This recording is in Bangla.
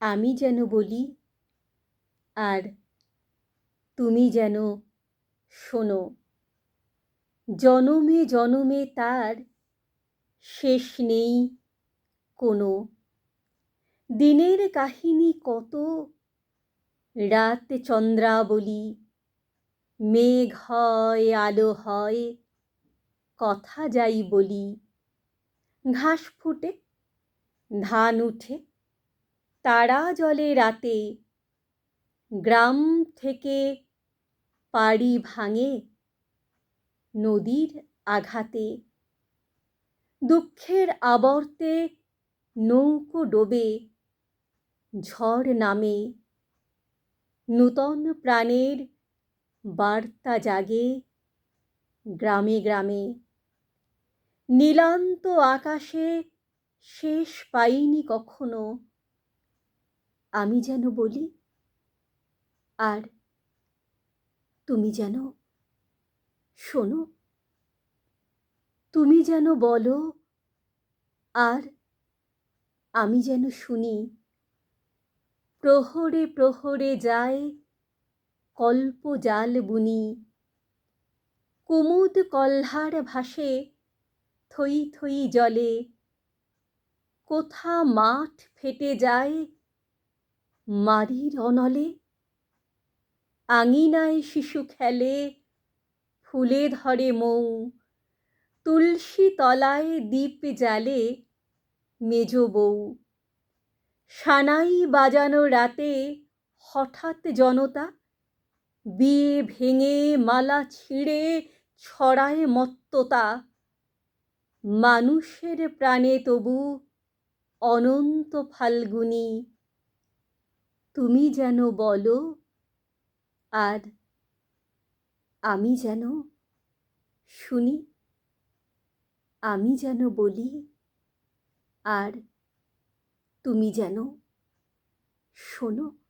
আমি যেন বলি আর তুমি যেন শোনো। জনমে জনমে তার শেষ নেই কোনো। দিনের কাহিনী কত রাত চন্দ্রাবলী, মেঘ হয়, আলো হয়, কথা যাই বলি। ঘাস ফুটে, ধান উঠে তারা জলে রাতে গ্রাম থেকে পাড়ি ভাঙে নদীর আঘাতে। দুঃখের আবর্তে নৌকো ডোবে ঝড় নামে। নূতন প্রাণের বার্তা জাগে গ্রামে গ্রামে। নীলান্ত আকাশে শেষ পাইনি কখনো আমি যেন বলি, আর তুমি যেন শোনো, তুমি যেন বলো, আর আমি যেন শুনি, প্রহরে প্রহরে যায় কল্পজাল বুনি, কুমুদ কল্হার ভাসে থই থই জলে, কোথা মাঠ ফেটে যায় মারির অনলে? আঙিনায় শিশু খেলে, ফুলে ধরে মৌ। তুলসী তলায় দীপ জালে মেজ বউ সানাই বাজানো রাতে হঠাৎ জনতা বিয়ে ভেঙে মালা ছিঁড়ে ছড়ায় মত্ততা। মানুষের প্রাণে তবু অনন্ত ফাল্গুনি। তুমি যেন বলো আর আমি যেন শুনি আমি যেন বলি আর তুমি যেন শোনো।